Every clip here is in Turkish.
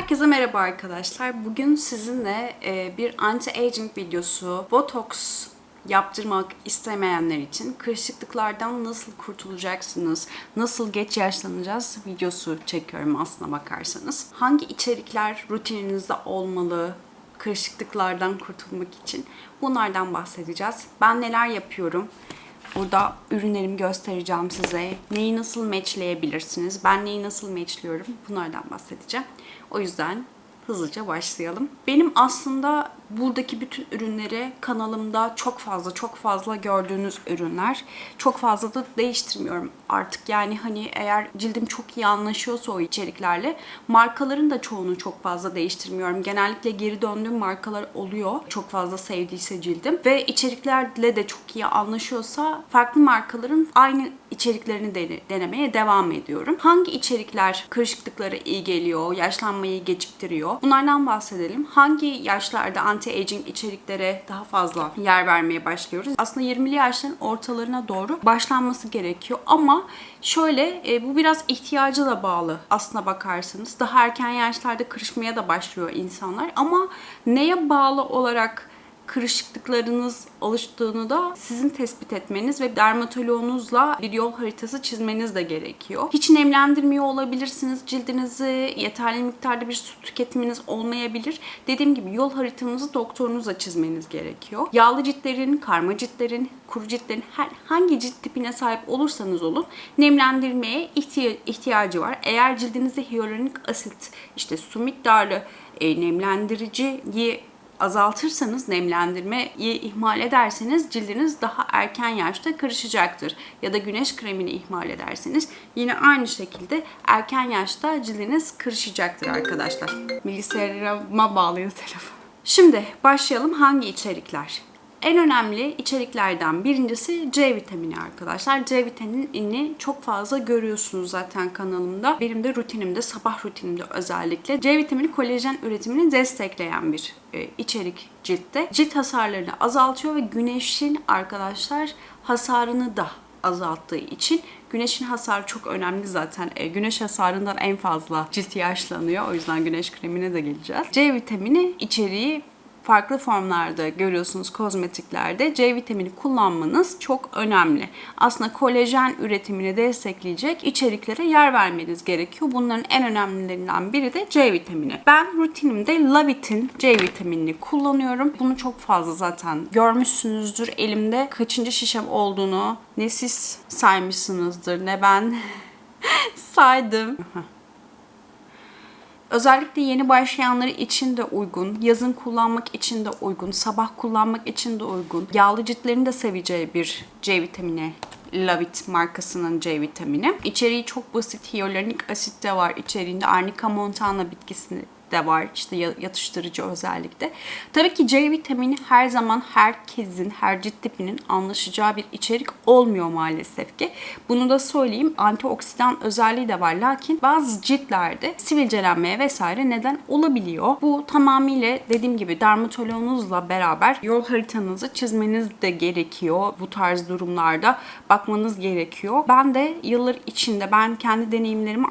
Herkese merhaba arkadaşlar. Bugün sizinle e, bir anti-aging videosu, botoks yaptırmak istemeyenler için kırışıklıklardan nasıl kurtulacaksınız, nasıl geç yaşlanacağız videosu çekiyorum aslına bakarsanız. Hangi içerikler rutininizde olmalı, kırışıklıklardan kurtulmak için bunlardan bahsedeceğiz. Ben neler yapıyorum? Burada ürünlerimi göstereceğim size. Neyi nasıl matchleyebilirsiniz? Ben neyi nasıl matchliyorum? Bunlardan bahsedeceğim. O yüzden hızlıca başlayalım. Benim aslında buradaki bütün ürünleri kanalımda çok fazla çok fazla gördüğünüz ürünler. Çok fazla da değiştirmiyorum artık. Yani hani eğer cildim çok iyi anlaşıyorsa o içeriklerle markaların da çoğunu çok fazla değiştirmiyorum. Genellikle geri döndüğüm markalar oluyor. Çok fazla sevdiyse cildim. Ve içeriklerle de çok iyi anlaşıyorsa farklı markaların aynı içeriklerini dene- denemeye devam ediyorum. Hangi içerikler kırışıklıklara iyi geliyor, yaşlanmayı geciktiriyor? Bunlardan bahsedelim. Hangi yaşlarda anti-aging içeriklere daha fazla yer vermeye başlıyoruz? Aslında 20'li yaşların ortalarına doğru başlanması gerekiyor ama şöyle e, bu biraz ihtiyaca da bağlı aslına bakarsanız. Daha erken yaşlarda kırışmaya da başlıyor insanlar ama neye bağlı olarak kırışıklıklarınız oluştuğunu da sizin tespit etmeniz ve dermatoloğunuzla bir yol haritası çizmeniz de gerekiyor. Hiç nemlendirmiyor olabilirsiniz cildinizi, yeterli miktarda bir su tüketiminiz olmayabilir. Dediğim gibi yol haritanızı doktorunuzla çizmeniz gerekiyor. Yağlı ciltlerin, karma ciltlerin, kuru ciltlerin her, hangi cilt tipine sahip olursanız olun nemlendirmeye ihtiya- ihtiyacı var. Eğer cildinizde hyaluronik asit, işte su miktarı, e, nemlendiriciyi azaltırsanız nemlendirmeyi ihmal ederseniz cildiniz daha erken yaşta kırışacaktır. Ya da güneş kremini ihmal ederseniz yine aynı şekilde erken yaşta cildiniz kırışacaktır arkadaşlar. Bilgisayarıma bağlıydı telefon. Şimdi başlayalım hangi içerikler? En önemli içeriklerden birincisi C vitamini arkadaşlar. C vitaminini çok fazla görüyorsunuz zaten kanalımda. Benim de rutinimde, sabah rutinimde özellikle. C vitamini kolajen üretimini destekleyen bir e, içerik ciltte. Cilt hasarlarını azaltıyor ve güneşin arkadaşlar hasarını da azalttığı için güneşin hasarı çok önemli zaten. E, güneş hasarından en fazla cilt yaşlanıyor. O yüzden güneş kremine de geleceğiz. C vitamini içeriği farklı formlarda görüyorsunuz kozmetiklerde C vitamini kullanmanız çok önemli. Aslında kolajen üretimini destekleyecek içeriklere yer vermeniz gerekiyor. Bunların en önemlilerinden biri de C vitamini. Ben rutinimde Lavit'in C vitaminini kullanıyorum. Bunu çok fazla zaten görmüşsünüzdür elimde. Kaçıncı şişem olduğunu ne siz saymışsınızdır ne ben saydım. Özellikle yeni başlayanları için de uygun, yazın kullanmak için de uygun, sabah kullanmak için de uygun. Yağlı ciltlerin de seveceği bir C vitamini Lavit markasının C vitamini. İçeriği çok basit. Hyaluronik asit de var içeriğinde. Arnica montana bitkisini de var. İşte yatıştırıcı özellikle. Tabii ki C vitamini her zaman herkesin, her cilt tipinin anlaşacağı bir içerik olmuyor maalesef ki. Bunu da söyleyeyim. Antioksidan özelliği de var. Lakin bazı ciltlerde sivilcelenmeye vesaire neden olabiliyor. Bu tamamıyla dediğim gibi dermatoloğunuzla beraber yol haritanızı çizmeniz de gerekiyor. Bu tarz durumlarda bakmanız gerekiyor. Ben de yıllar içinde ben kendi deneyimlerimi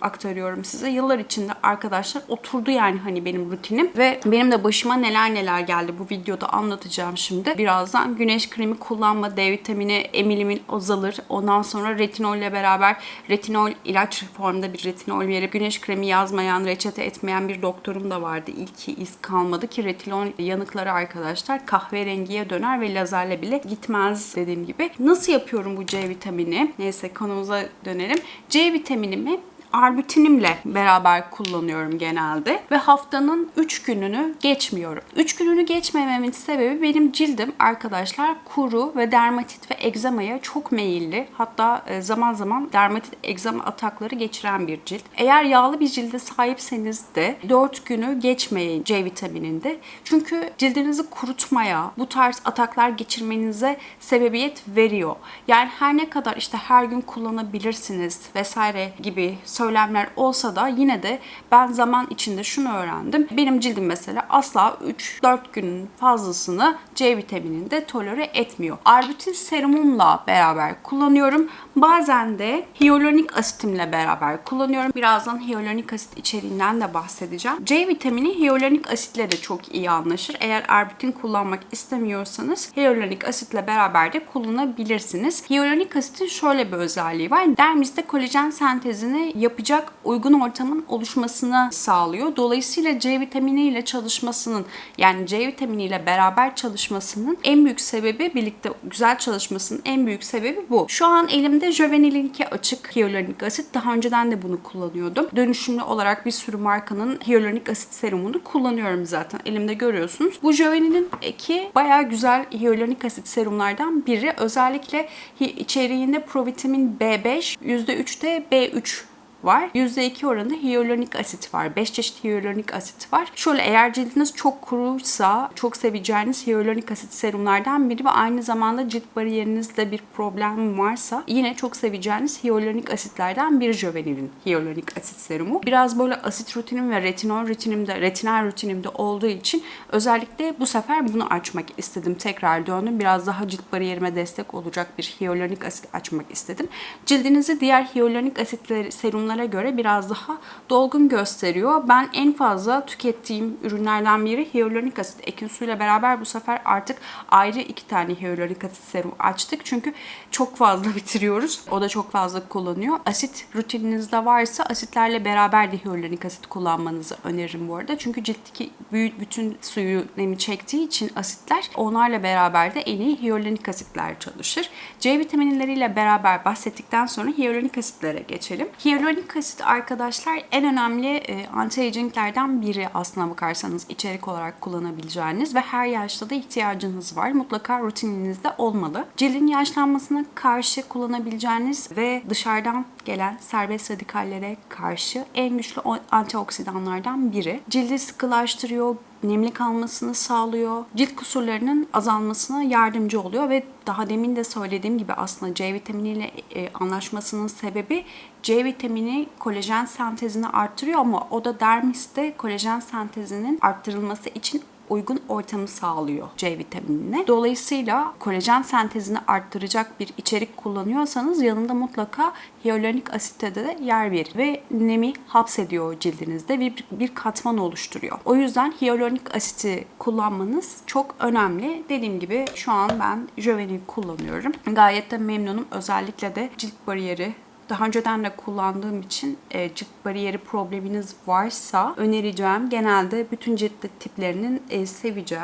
aktarıyorum size. Yıllar içinde arkadaşlar otur oturdu yani hani benim rutinim ve benim de başıma neler neler geldi bu videoda anlatacağım şimdi. Birazdan güneş kremi kullanma, D vitamini emilimin azalır. Ondan sonra retinolle beraber retinol ilaç formda bir retinol verip güneş kremi yazmayan, reçete etmeyen bir doktorum da vardı. Ki iz kalmadı ki retinol yanıkları arkadaşlar kahverengiye döner ve lazerle bile gitmez dediğim gibi. Nasıl yapıyorum bu C vitamini? Neyse konumuza dönelim. C vitaminimi arbutinimle beraber kullanıyorum genelde ve haftanın 3 gününü geçmiyorum. 3 gününü geçmememin sebebi benim cildim arkadaşlar kuru ve dermatit ve egzamaya çok meyilli. Hatta e, zaman zaman dermatit egzama atakları geçiren bir cilt. Eğer yağlı bir cilde sahipseniz de 4 günü geçmeyin C vitamininde. Çünkü cildinizi kurutmaya, bu tarz ataklar geçirmenize sebebiyet veriyor. Yani her ne kadar işte her gün kullanabilirsiniz vesaire gibi söylemler olsa da yine de ben zaman içinde şunu öğrendim. Benim cildim mesela asla 3-4 günün fazlasını C vitamininde tolere etmiyor. Arbutin serumumla beraber kullanıyorum. Bazen de hyaluronik asitimle beraber kullanıyorum. Birazdan hyaluronik asit içeriğinden de bahsedeceğim. C vitamini hyaluronik asitle de çok iyi anlaşır. Eğer arbutin kullanmak istemiyorsanız hyaluronik asitle beraber de kullanabilirsiniz. Hyaluronik asitin şöyle bir özelliği var. Dermiste kolajen sentezini yapacak uygun ortamın oluşmasını sağlıyor. Dolayısıyla C vitamini ile çalışmasının yani C vitamini ile beraber çalışmasının en büyük sebebi birlikte güzel çalışmasının en büyük sebebi bu. Şu an elimde Juvenilinki açık hyaluronik asit. Daha önceden de bunu kullanıyordum. Dönüşümlü olarak bir sürü markanın hyaluronik asit serumunu kullanıyorum zaten. Elimde görüyorsunuz. Bu Juvenilinki bayağı güzel hyaluronik asit serumlardan biri. Özellikle içeriğinde provitamin B5, %3'te B3 var. %2 oranında hyaluronik asit var. 5 çeşit hyaluronik asit var. Şöyle eğer cildiniz çok kuruysa çok seveceğiniz hyaluronik asit serumlardan biri ve aynı zamanda cilt bariyerinizde bir problem varsa yine çok seveceğiniz hyaluronik asitlerden biri Jovenil'in hyaluronik asit serumu. Biraz böyle asit rutinim ve retinol rutinimde, retinal rutinimde olduğu için özellikle bu sefer bunu açmak istedim. Tekrar döndüm. Biraz daha cilt bariyerime destek olacak bir hyaluronik asit açmak istedim. Cildinizi diğer hyaluronik asitleri serumlar ürünlere göre biraz daha dolgun gösteriyor. Ben en fazla tükettiğim ürünlerden biri hyaluronik asit. Ekin suyla beraber bu sefer artık ayrı iki tane hyaluronik asit serum açtık. Çünkü çok fazla bitiriyoruz. O da çok fazla kullanıyor. Asit rutininizde varsa asitlerle beraber de hyaluronik asit kullanmanızı öneririm bu arada. Çünkü ciltteki bütün suyu nemi çektiği için asitler onlarla beraber de en iyi hyaluronik asitler çalışır. C vitaminleriyle beraber bahsettikten sonra hyaluronik asitlere geçelim. Hyaluronik Hyaluronik asit arkadaşlar en önemli e, anti-aginglerden biri aslına bakarsanız içerik olarak kullanabileceğiniz ve her yaşta da ihtiyacınız var. Mutlaka rutininizde olmalı. Cildin yaşlanmasına karşı kullanabileceğiniz ve dışarıdan gelen serbest radikallere karşı en güçlü antioksidanlardan biri. Cildi sıkılaştırıyor, nemli kalmasını sağlıyor. Cilt kusurlarının azalmasına yardımcı oluyor ve daha demin de söylediğim gibi aslında C vitaminiyle e, anlaşmasının sebebi C vitamini kolajen sentezini arttırıyor ama o da dermiste kolajen sentezinin arttırılması için uygun ortamı sağlıyor C vitaminine. Dolayısıyla kolajen sentezini arttıracak bir içerik kullanıyorsanız yanında mutlaka hyaluronik asitte de yer verir ve nemi hapsediyor cildinizde bir, bir katman oluşturuyor. O yüzden hyaluronik asiti kullanmanız çok önemli. Dediğim gibi şu an ben Jovenil kullanıyorum. Gayet de memnunum. Özellikle de cilt bariyeri daha önceden de kullandığım için e, cilt bariyeri probleminiz varsa önereceğim genelde bütün cilt tiplerinin e, seveceği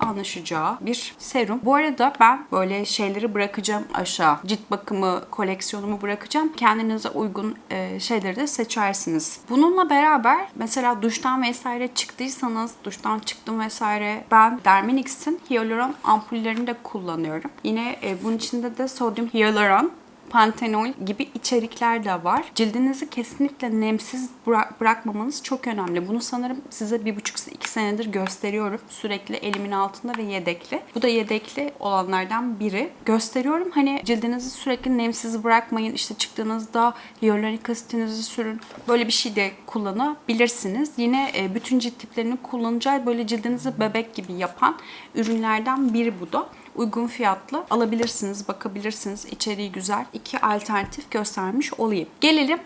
anlaşacağı bir serum. Bu arada ben böyle şeyleri bırakacağım aşağı. Cilt bakımı koleksiyonumu bırakacağım. Kendinize uygun e, şeyleri de seçersiniz. Bununla beraber mesela duştan vesaire çıktıysanız, duştan çıktım vesaire ben Derminix'in hyaluron ampullerini de kullanıyorum. Yine e, bunun içinde de sodyum hyaluron pantenol gibi içerikler de var. Cildinizi kesinlikle nemsiz bırakmamanız çok önemli. Bunu sanırım size bir buçuk iki senedir gösteriyorum. Sürekli elimin altında ve yedekli. Bu da yedekli olanlardan biri. Gösteriyorum hani cildinizi sürekli nemsiz bırakmayın. İşte çıktığınızda hyaluronik asitinizi sürün. Böyle bir şey de kullanabilirsiniz. Yine e, bütün cilt tiplerini kullanacağı böyle cildinizi bebek gibi yapan ürünlerden biri bu da uygun fiyatlı alabilirsiniz, bakabilirsiniz. İçeriği güzel. İki alternatif göstermiş olayım. Gelelim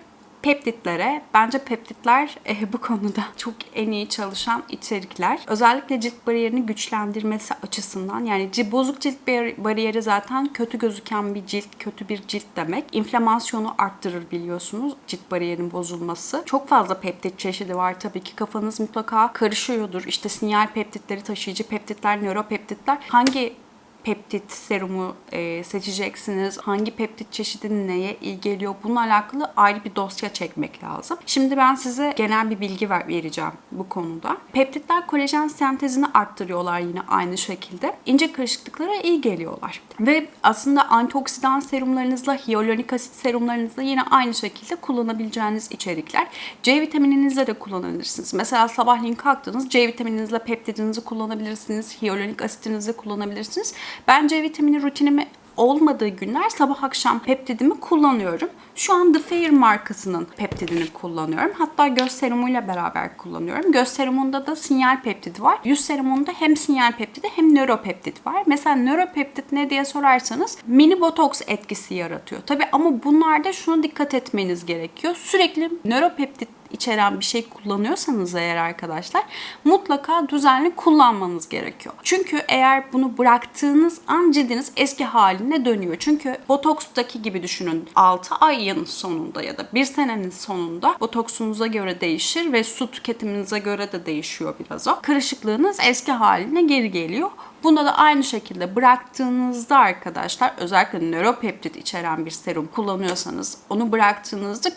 peptitlere. Bence peptitler e, bu konuda çok en iyi çalışan içerikler. Özellikle cilt bariyerini güçlendirmesi açısından yani bozuk cilt bariyeri zaten kötü gözüken bir cilt, kötü bir cilt demek. İnflamasyonu arttırır biliyorsunuz cilt bariyerinin bozulması. Çok fazla peptit çeşidi var tabii ki kafanız mutlaka karışıyordur. İşte sinyal peptitleri, taşıyıcı peptitler, nöropeptitler hangi peptit serumu e, seçeceksiniz. Hangi peptit çeşidi neye iyi geliyor? Bununla alakalı ayrı bir dosya çekmek lazım. Şimdi ben size genel bir bilgi ver, vereceğim bu konuda. Peptitler kolajen sentezini arttırıyorlar yine aynı şekilde. İnce karışıklıklara iyi geliyorlar. Ve aslında antioksidan serumlarınızla, hyaluronik asit serumlarınızla yine aynı şekilde kullanabileceğiniz içerikler. C vitamininizle de kullanabilirsiniz. Mesela sabahleyin kalktınız C vitamininizle peptidinizi kullanabilirsiniz. Hyaluronik asitinizi kullanabilirsiniz. Ben C vitamini rutinimi olmadığı günler sabah akşam peptidimi kullanıyorum. Şu an The Fair markasının peptidini kullanıyorum. Hatta göz serumuyla beraber kullanıyorum. Göz serumunda da sinyal peptidi var. Yüz serumunda hem sinyal peptidi hem nöropeptit var. Mesela nöropeptit ne diye sorarsanız mini botoks etkisi yaratıyor. Tabi ama bunlarda şunu dikkat etmeniz gerekiyor. Sürekli nöropeptit içeren bir şey kullanıyorsanız eğer arkadaşlar mutlaka düzenli kullanmanız gerekiyor. Çünkü eğer bunu bıraktığınız an cildiniz eski haline dönüyor. Çünkü botokstaki gibi düşünün 6 ayın sonunda ya da 1 senenin sonunda botoksunuza göre değişir ve su tüketiminize göre de değişiyor biraz o. Kırışıklığınız eski haline geri geliyor. Bunda da aynı şekilde bıraktığınızda arkadaşlar özellikle nöropeptit içeren bir serum kullanıyorsanız onu bıraktığınızda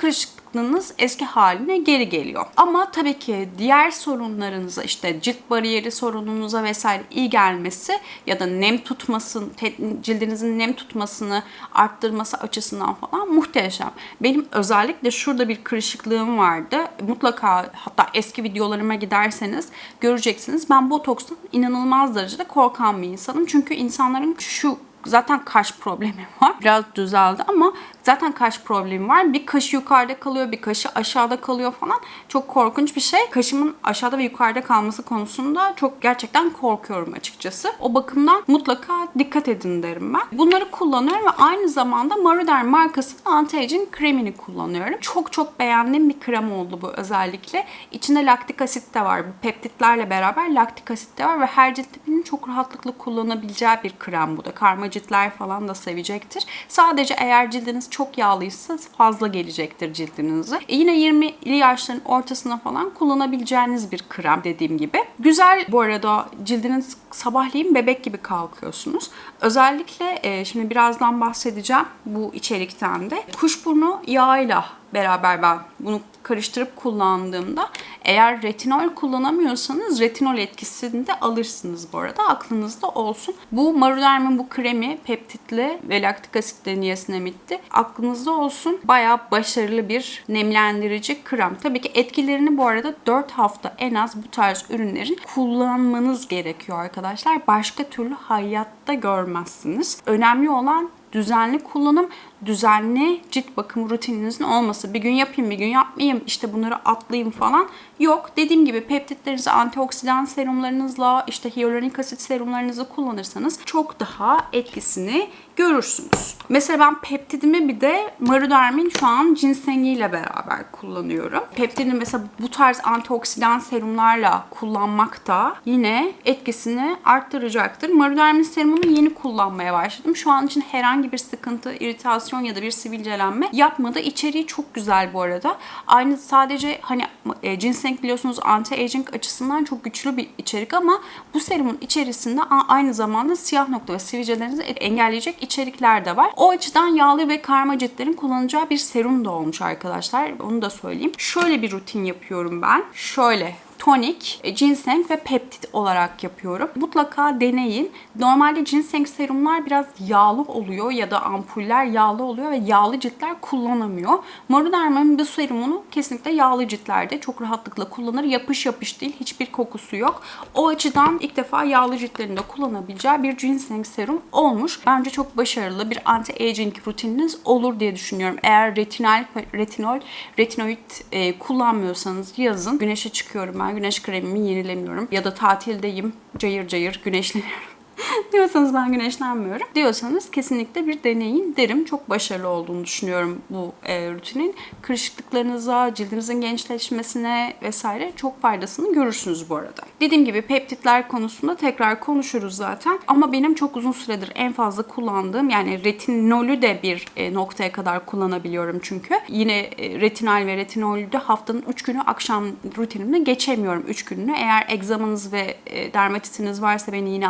kırışıklığınız eski haline geri geliyor. Ama tabii ki diğer sorunlarınıza işte cilt bariyeri sorununuza vesaire iyi gelmesi ya da nem tutmasın, cildinizin nem tutmasını arttırması açısından falan muhteşem. Benim özellikle şurada bir kırışıklığım vardı. Mutlaka hatta eski videolarıma giderseniz göreceksiniz. Ben botokstan inanılmaz derecede korkan bir insanım. Çünkü insanların şu zaten kaş problemi var. Biraz düzeldi ama zaten kaş problemi var. Bir kaşı yukarıda kalıyor, bir kaşı aşağıda kalıyor falan. Çok korkunç bir şey. Kaşımın aşağıda ve yukarıda kalması konusunda çok gerçekten korkuyorum açıkçası. O bakımdan mutlaka dikkat edin derim ben. Bunları kullanıyorum ve aynı zamanda Maruder markasının anti-aging kremini kullanıyorum. Çok çok beğendiğim bir krem oldu bu özellikle. İçinde laktik asit de var. Bu peptitlerle beraber laktik asit de var ve her cilt tipinin çok rahatlıkla kullanabileceği bir krem bu da. Karma ciltler falan da sevecektir. Sadece eğer cildiniz çok yağlıysa fazla gelecektir cildinize. E yine 20'li yaşların ortasına falan kullanabileceğiniz bir krem dediğim gibi. Güzel bu arada cildiniz sabahleyin bebek gibi kalkıyorsunuz. Özellikle e, şimdi birazdan bahsedeceğim bu içerikten de. Kuşburnu yağıyla beraber ben bunu karıştırıp kullandığımda eğer retinol kullanamıyorsanız retinol etkisini de alırsınız bu arada. Aklınızda olsun. Bu Maruderm'in bu kremi peptitli ve laktik asitli niasinamidli. Aklınızda olsun. Bayağı başarılı bir nemlendirici krem. Tabii ki etkilerini bu arada 4 hafta en az bu tarz ürünlerin kullanmanız gerekiyor arkadaşlar. Başka türlü hayatta görmezsiniz. Önemli olan düzenli kullanım, düzenli cilt bakım rutininizin olması. Bir gün yapayım, bir gün yapmayayım, işte bunları atlayayım falan. Yok. Dediğim gibi peptitlerinizi antioksidan serumlarınızla, işte hyaluronik asit serumlarınızı kullanırsanız çok daha etkisini görürsünüz. Mesela ben peptidimi bir de Maruderm'in şu an cinsengiyle beraber kullanıyorum. Peptidini mesela bu tarz antioksidan serumlarla kullanmak da yine etkisini arttıracaktır. Maruderm'in serumunu yeni kullanmaya başladım. Şu an için herhangi bir sıkıntı, iritasyon ya da bir sivilcelenme yapmadı. İçeriği çok güzel bu arada. Aynı sadece hani e, ginseng biliyorsunuz anti-aging açısından çok güçlü bir içerik ama bu serumun içerisinde aynı zamanda siyah nokta ve sivilcelerinizi engelleyecek içerikler de var. O açıdan yağlı ve karma ciltlerin kullanacağı bir serum da olmuş arkadaşlar. Onu da söyleyeyim. Şöyle bir rutin yapıyorum ben. Şöyle tonik, e, ginseng ve peptit olarak yapıyorum. Mutlaka deneyin. Normalde ginseng serumlar biraz yağlı oluyor ya da ampuller yağlı oluyor ve yağlı ciltler kullanamıyor. Maruderma'nın bu serumunu kesinlikle yağlı ciltlerde çok rahatlıkla kullanır. Yapış yapış değil, hiçbir kokusu yok. O açıdan ilk defa yağlı ciltlerinde kullanabileceği bir ginseng serum olmuş. Bence çok başarılı bir anti-aging rutininiz olur diye düşünüyorum. Eğer retinal, retinol, retinoid e, kullanmıyorsanız yazın. Güneşe çıkıyorum ben güneş kremimi yenilemiyorum. Ya da tatildeyim cayır cayır güneşleniyorum. diyorsanız ben güneşlenmiyorum. Diyorsanız kesinlikle bir deneyin derim. Çok başarılı olduğunu düşünüyorum bu e, rutinin. Kırışıklıklarınıza, cildinizin gençleşmesine vesaire çok faydasını görürsünüz bu arada. Dediğim gibi peptitler konusunda tekrar konuşuruz zaten. Ama benim çok uzun süredir en fazla kullandığım yani retinolü de bir e, noktaya kadar kullanabiliyorum çünkü. Yine e, retinal ve retinolü de haftanın 3 günü akşam rutinimde geçemiyorum 3 gününü. Eğer egzamanız ve e, dermatitiniz varsa beni yine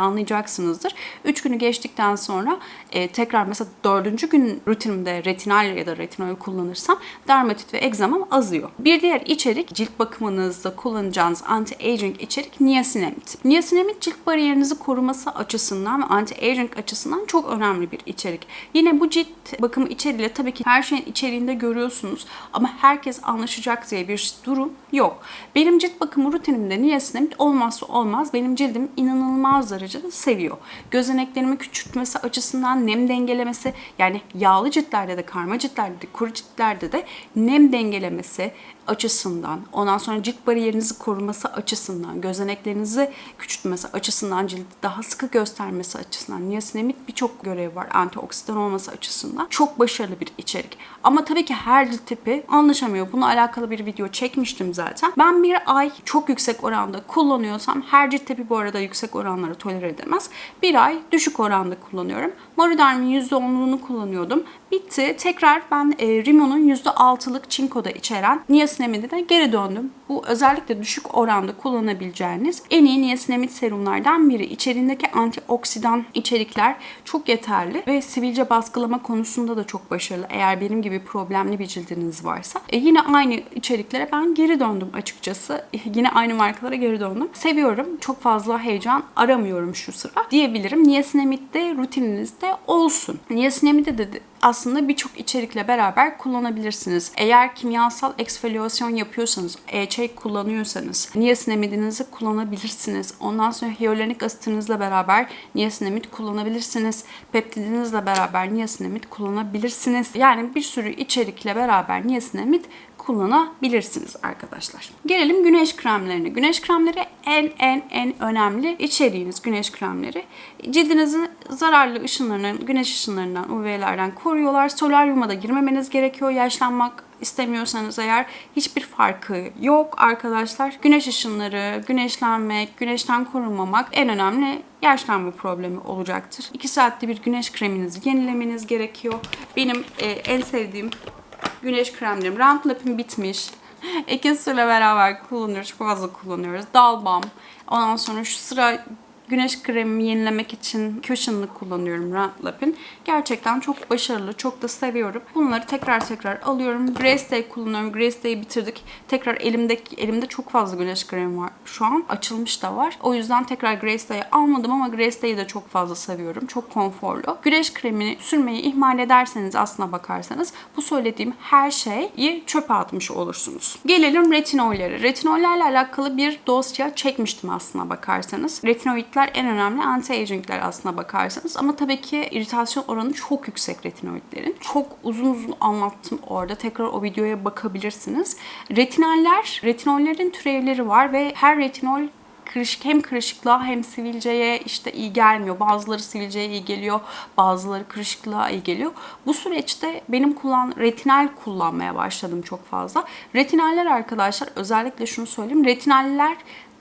anlayacaksınızdır. 3 günü geçtikten sonra e, tekrar mesela 4. gün rutinimde retinal ya da retinol kullanırsam dermatit ve egzamam azıyor. Bir diğer içerik cilt bakımınızda kullanacağınız anti-aging içerik niasinamid. Niasinamid cilt bariyerinizi koruması açısından ve anti-aging açısından çok önemli bir içerik. Yine bu cilt bakımı içeriğiyle tabii ki her şeyin içeriğinde görüyorsunuz ama herkes anlaşacak diye bir durum yok. Benim cilt bakımı rutinimde niasinamid olmazsa olmaz. Benim cildim inanılmaz derecede seviyor. Gözeneklerimi küçültmesi açısından nem dengelemesi yani yağlı ciltlerde de karma ciltlerde de kuru ciltlerde de nem dengelemesi açısından, ondan sonra cilt bariyerinizi koruması açısından, gözeneklerinizi küçültmesi açısından, cildi daha sıkı göstermesi açısından, niasinamid birçok görevi var antioksidan olması açısından. Çok başarılı bir içerik. Ama tabii ki her cilt tipi anlaşamıyor. Bununla alakalı bir video çekmiştim zaten. Ben bir ay çok yüksek oranda kullanıyorsam, her cilt tipi bu arada yüksek oranları tolere edemez. Bir ay düşük oranda kullanıyorum. Moroderm'in %10'luğunu kullanıyordum. Bitti. Tekrar ben e, Rimo'nun %6'lık çinkoda içeren niasinamidine geri döndüm. Bu özellikle düşük oranda kullanabileceğiniz en iyi niasinamid serumlardan biri. İçerindeki antioksidan içerikler çok yeterli ve sivilce baskılama konusunda da çok başarılı. Eğer benim gibi problemli bir cildiniz varsa. E, yine aynı içeriklere ben geri döndüm açıkçası. E, yine aynı markalara geri döndüm. Seviyorum. Çok fazla heyecan aramıyorum şu sıra diyebilirim. Niasinamid de rutininizde olsun. Niasinamid'de de aslında birçok içerikle beraber kullanabilirsiniz. Eğer kimyasal eksfoliasyon yapıyorsanız, e-çay kullanıyorsanız niasinamidinizi kullanabilirsiniz. Ondan sonra hyaluronik asitinizle beraber niasinamid kullanabilirsiniz. Peptidinizle beraber niasinamid kullanabilirsiniz. Yani bir sürü içerikle beraber niasinamid kullanabilirsiniz arkadaşlar. Gelelim güneş kremlerine. Güneş kremleri en en en önemli içeriğiniz güneş kremleri. Cildinizin zararlı ışınlarından, güneş ışınlarından, UV'lerden koruyorlar. Solaryuma da girmemeniz gerekiyor yaşlanmak istemiyorsanız eğer hiçbir farkı yok arkadaşlar. Güneş ışınları, güneşlenmek, güneşten korunmamak en önemli yaşlanma problemi olacaktır. 2 saatte bir güneş kreminizi yenilemeniz gerekiyor. Benim e, en sevdiğim güneş kremlerim. Round Lap'im bitmiş. Ekesuyla beraber kullanıyoruz. Çok fazla kullanıyoruz. Dalbam. Ondan sonra şu sıra güneş kremimi yenilemek için Cushion'lı kullanıyorum Round Lap'in. Gerçekten çok başarılı. Çok da seviyorum. Bunları tekrar tekrar alıyorum. Grace Day kullanıyorum. Grace Day'i bitirdik. Tekrar elimdeki elimde çok fazla güneş kremi var şu an. Açılmış da var. O yüzden tekrar Grace Day'i almadım ama Grace Day'i de çok fazla seviyorum. Çok konforlu. Güneş kremini sürmeyi ihmal ederseniz aslına bakarsanız bu söylediğim her şeyi çöpe atmış olursunuz. Gelelim retinollere. Retinollerle alakalı bir dosya çekmiştim aslına bakarsanız. Retinoid retinoidler en önemli anti-agingler aslına bakarsanız. Ama tabii ki iritasyon oranı çok yüksek retinoidlerin. Çok uzun uzun anlattım orada. Tekrar o videoya bakabilirsiniz. Retinaller, retinollerin türevleri var ve her retinol kırışık hem kırışıklığa hem sivilceye işte iyi gelmiyor. Bazıları sivilceye iyi geliyor, bazıları kırışıklığa iyi geliyor. Bu süreçte benim kullan retinal kullanmaya başladım çok fazla. Retinaller arkadaşlar özellikle şunu söyleyeyim. Retinaller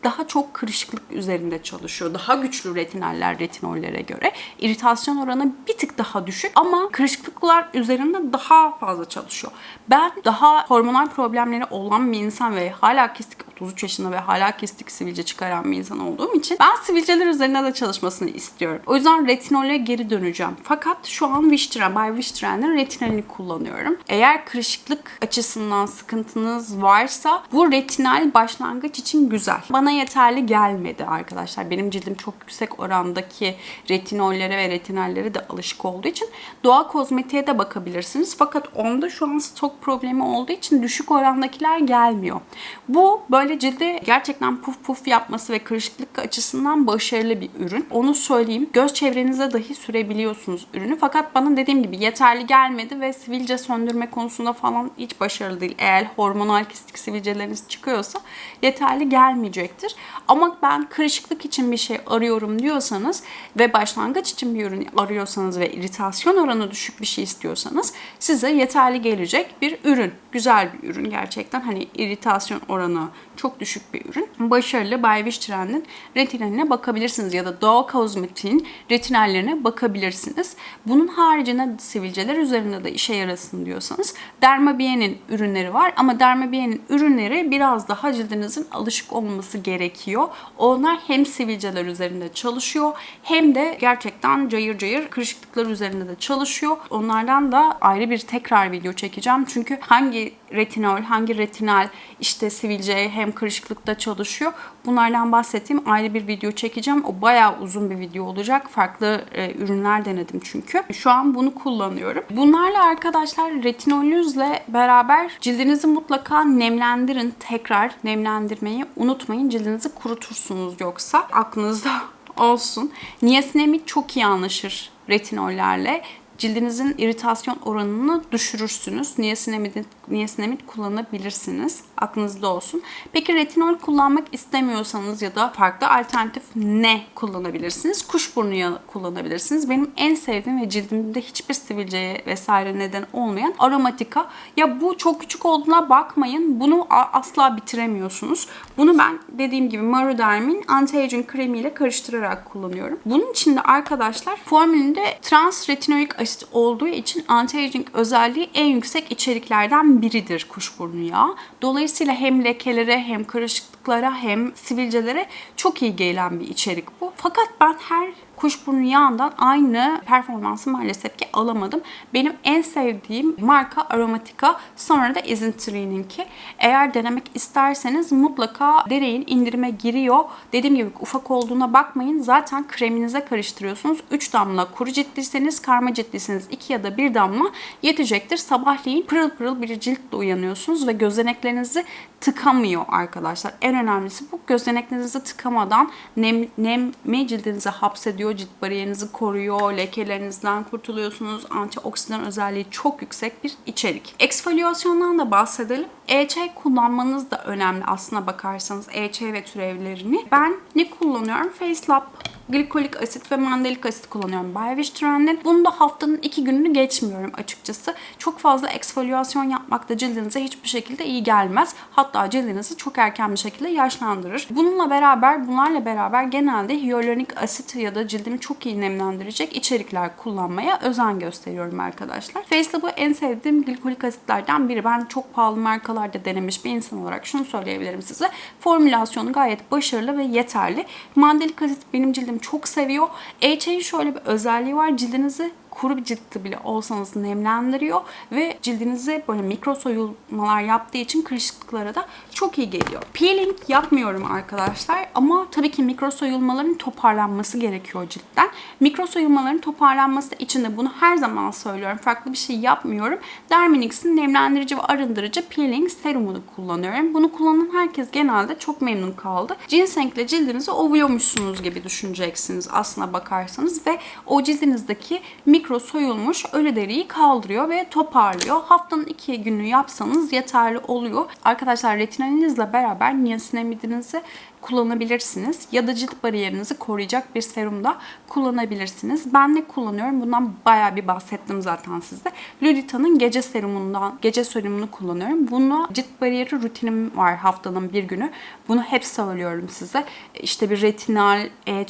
daha çok kırışıklık üzerinde çalışıyor. Daha güçlü retinaller retinollere göre. İritasyon oranı bir tık daha düşük ama kırışıklıklar üzerinde daha fazla çalışıyor. Ben daha hormonal problemleri olan bir insan ve hala kistik 33 yaşında ve hala kistik sivilce çıkaran bir insan olduğum için ben sivilceler üzerinde de çalışmasını istiyorum. O yüzden retinole geri döneceğim. Fakat şu an Vistren, Bay Vistren'in retinalini kullanıyorum. Eğer kırışıklık açısından sıkıntınız varsa bu retinal başlangıç için güzel. Bana yeterli gelmedi arkadaşlar. Benim cildim çok yüksek orandaki retinollere ve retinallere de alışık olduğu için doğa kozmetiğe de bakabilirsiniz. Fakat onda şu an stok problemi olduğu için düşük orandakiler gelmiyor. Bu böyle cilde gerçekten puf puf yapması ve kırışıklık açısından başarılı bir ürün. Onu söyleyeyim. Göz çevrenize dahi sürebiliyorsunuz ürünü. Fakat bana dediğim gibi yeterli gelmedi ve sivilce söndürme konusunda falan hiç başarılı değil. Eğer hormonal kistik sivilceleriniz çıkıyorsa yeterli gelmeyecektir. Ama ben kırışıklık için bir şey arıyorum diyorsanız ve başlangıç için bir ürün arıyorsanız ve iritasyon oranı düşük bir şey istiyorsanız size yeterli gelecek bir ürün. Güzel bir ürün gerçekten. Hani iritasyon oranı çok düşük bir ürün. Başarılı Bay Trend'in retinaline bakabilirsiniz ya da Doğa Kozmetik'in retinallerine bakabilirsiniz. Bunun haricinde sivilceler üzerinde de işe yarasın diyorsanız Dermabier'in ürünleri var ama Dermabier'in ürünleri biraz daha cildinizin alışık olması gerekiyor. Onlar hem sivilceler üzerinde çalışıyor hem de gerçekten cayır cayır kırışıklıklar üzerinde de çalışıyor. Onlardan da ayrı bir tekrar video çekeceğim. Çünkü hangi retinol, hangi retinal işte sivilce hem kırışıklıkta çalışıyor. Bunlardan bahsettiğim ayrı bir video çekeceğim. O bayağı uzun bir video olacak. Farklı e, ürünler denedim çünkü. Şu an bunu kullanıyorum. Bunlarla arkadaşlar retinolünüzle beraber cildinizi mutlaka nemlendirin. Tekrar nemlendirmeyi unutmayın. Cildinizi kurutursunuz yoksa aklınızda olsun. Niasinamid çok iyi anlaşır retinollerle cildinizin iritasyon oranını düşürürsünüz. Niasinamid, niasinamid kullanabilirsiniz. Aklınızda olsun. Peki retinol kullanmak istemiyorsanız ya da farklı alternatif ne kullanabilirsiniz? Kuşburnu yağı kullanabilirsiniz. Benim en sevdiğim ve cildimde hiçbir sivilceye vesaire neden olmayan aromatika. Ya bu çok küçük olduğuna bakmayın. Bunu asla bitiremiyorsunuz. Bunu ben dediğim gibi Maroderm'in anti-aging kremiyle karıştırarak kullanıyorum. Bunun için de arkadaşlar formülünde trans retinoik asit olduğu için anti-aging özelliği en yüksek içeriklerden biridir kuşburnu yağı. Dolayısıyla hem lekelere hem karışıklıklara hem sivilcelere çok iyi gelen bir içerik bu. Fakat ben her kuşburnu yağından aynı performansı maalesef ki alamadım. Benim en sevdiğim marka Aromatica. Sonra da Isntrie'ninki. Eğer denemek isterseniz mutlaka deneyin. indirime giriyor. Dediğim gibi ufak olduğuna bakmayın. Zaten kreminize karıştırıyorsunuz. 3 damla kuru ciltliyseniz, karma ciltliyseniz 2 ya da 1 damla yetecektir. Sabahleyin pırıl pırıl bir ciltle uyanıyorsunuz ve gözeneklerinizi tıkamıyor arkadaşlar. En önemlisi bu gözeneklerinizi tıkamadan nem, nemi cildinize hapsediyor. Cilt bariyerinizi koruyor. Lekelerinizden kurtuluyorsunuz. Antioksidan özelliği çok yüksek bir içerik. Eksfolyasyondan da bahsedelim. EÇ kullanmanız da önemli aslına bakarsanız EÇ ve türevlerini. Ben ne kullanıyorum? Facelab glikolik asit ve mandalik asit kullanıyorum Bayvish Trend'in. Bunu da haftanın iki gününü geçmiyorum açıkçası. Çok fazla eksfoliyasyon yapmak da cildinize hiçbir şekilde iyi gelmez. Hatta cildinizi çok erken bir şekilde yaşlandırır. Bununla beraber, bunlarla beraber genelde hyaluronik asit ya da cildimi çok iyi nemlendirecek içerikler kullanmaya özen gösteriyorum arkadaşlar. Facelab'ı en sevdiğim glikolik asitlerden biri. Ben çok pahalı markalarda denemiş bir insan olarak şunu söyleyebilirim size. Formülasyonu gayet başarılı ve yeterli. Mandalik asit benim cildim çok seviyor. HA'nin şöyle bir özelliği var. Cildinizi kuru bir ciltli bile olsanız nemlendiriyor ve cildinize böyle mikro soyulmalar yaptığı için kırışıklıklara da çok iyi geliyor. Peeling yapmıyorum arkadaşlar ama tabii ki mikro soyulmaların toparlanması gerekiyor ciltten. Mikro soyulmaların toparlanması için de bunu her zaman söylüyorum. Farklı bir şey yapmıyorum. Derminix'in nemlendirici ve arındırıcı peeling serumunu kullanıyorum. Bunu kullanan herkes genelde çok memnun kaldı. Ginsengle cildinizi ovuyormuşsunuz gibi düşüneceksiniz aslına bakarsanız ve o cildinizdeki mikro mikro soyulmuş ölü deriyi kaldırıyor ve toparlıyor. Haftanın iki günü yapsanız yeterli oluyor. Arkadaşlar retinolinizle beraber niasinamidinizi kullanabilirsiniz. Ya da cilt bariyerinizi koruyacak bir serum da kullanabilirsiniz. Ben ne kullanıyorum? Bundan bayağı bir bahsettim zaten size. Ludita'nın gece serumundan, gece serumunu kullanıyorum. Bunu cilt bariyeri rutinim var haftanın bir günü. Bunu hep söylüyorum size. İşte bir retinal, e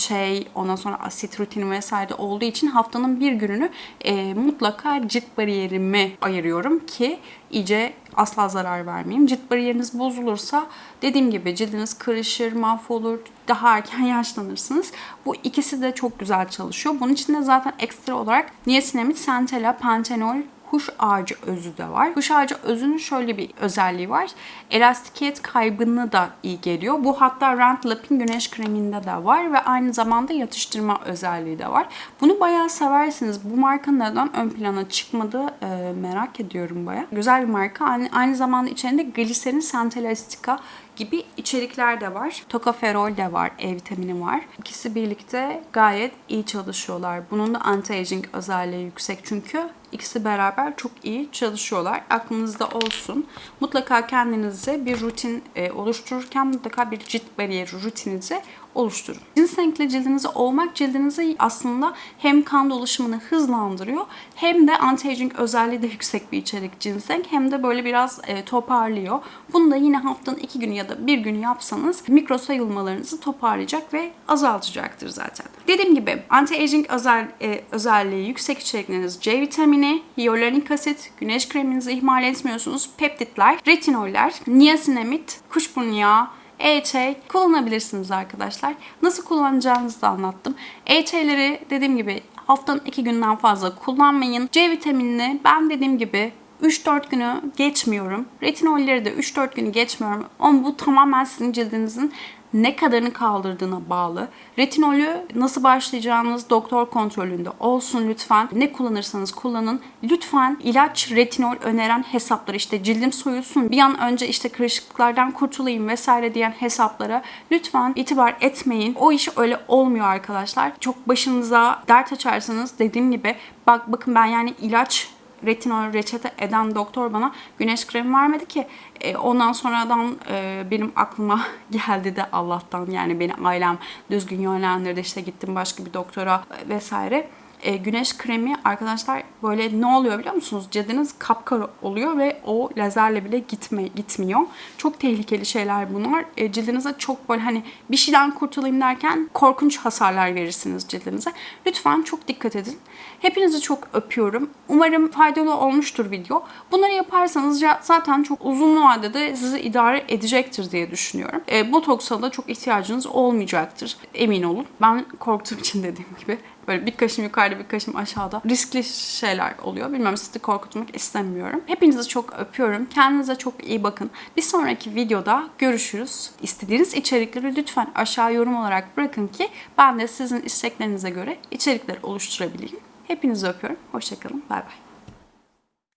ondan sonra asit rutinim vesaire olduğu için haftanın bir gününü e, mutlaka cilt bariyerimi ayırıyorum ki iyice asla zarar vermeyeyim. Cilt bariyeriniz bozulursa dediğim gibi cildiniz kırışır, mahvolur, daha erken yaşlanırsınız. Bu ikisi de çok güzel çalışıyor. Bunun için de zaten ekstra olarak niasinamid, centella, pantenol, kuş ağacı özü de var. Kuş ağacı özünün şöyle bir özelliği var. Elastikiyet kaybını da iyi geliyor. Bu hatta Rent Lap'in güneş kreminde de var ve aynı zamanda yatıştırma özelliği de var. Bunu bayağı seversiniz. Bu marka neden ön plana çıkmadı e, merak ediyorum bayağı. Güzel bir marka. Aynı, aynı zamanda içerisinde gliserin Santelastica gibi içerikler de var. Tokoferol de var, E vitamini var. İkisi birlikte gayet iyi çalışıyorlar. Bunun da anti-aging özelliği yüksek çünkü ikisi beraber çok iyi çalışıyorlar. Aklınızda olsun. Mutlaka kendinize bir rutin e, oluştururken mutlaka bir cilt bariyeri rutininizi oluşturun. Ginseng'le cildinizi olmak cildinizi aslında hem kan dolaşımını hızlandırıyor hem de anti-aging özelliği de yüksek bir içerik ginseng hem de böyle biraz e, toparlıyor. Bunu da yine haftanın iki günü ya da bir günü yapsanız mikro sayılmalarınızı toparlayacak ve azaltacaktır zaten. Dediğim gibi anti-aging özel, e, özelliği yüksek içerikleriniz C vitamini, hyaluronik asit, güneş kreminizi ihmal etmiyorsunuz, peptitler, retinoller, niasinamid, kuşburnu yağı, e-çay kullanabilirsiniz arkadaşlar. Nasıl kullanacağınızı da anlattım. E-çayları dediğim gibi haftanın iki günden fazla kullanmayın. C vitaminini ben dediğim gibi 3-4 günü geçmiyorum. Retinolleri de 3-4 günü geçmiyorum. Ama bu tamamen sizin cildinizin ne kadarını kaldırdığına bağlı. Retinolü nasıl başlayacağınız doktor kontrolünde olsun lütfen. Ne kullanırsanız kullanın. Lütfen ilaç retinol öneren hesaplar işte cildim soyulsun bir an önce işte kırışıklıklardan kurtulayım vesaire diyen hesaplara lütfen itibar etmeyin. O iş öyle olmuyor arkadaşlar. Çok başınıza dert açarsanız dediğim gibi bak bakın ben yani ilaç retinol reçete eden doktor bana güneş kremi vermedi ki. E, ondan sonradan e, benim aklıma geldi de Allah'tan yani beni ailem düzgün yönlendirdi işte gittim başka bir doktora e, vesaire. E, güneş kremi arkadaşlar böyle ne oluyor biliyor musunuz? Cildiniz kapkara oluyor ve o lazerle bile gitme, gitmiyor. Çok tehlikeli şeyler bunlar. E, cildinize çok böyle hani bir şeyden kurtulayım derken korkunç hasarlar verirsiniz cildinize. Lütfen çok dikkat edin. Hepinizi çok öpüyorum. Umarım faydalı olmuştur video. Bunları yaparsanız ya- zaten çok uzun vadede sizi idare edecektir diye düşünüyorum. E, botoksa da çok ihtiyacınız olmayacaktır. Emin olun. Ben korktuğum için dediğim gibi böyle bir kaşım yukarıda bir kaşım aşağıda riskli şeyler oluyor. Bilmem sizi korkutmak istemiyorum. Hepinizi çok öpüyorum. Kendinize çok iyi bakın. Bir sonraki videoda görüşürüz. İstediğiniz içerikleri lütfen aşağı yorum olarak bırakın ki ben de sizin isteklerinize göre içerikler oluşturabileyim. Hepinizi öpüyorum. Hoşçakalın. Bay bay.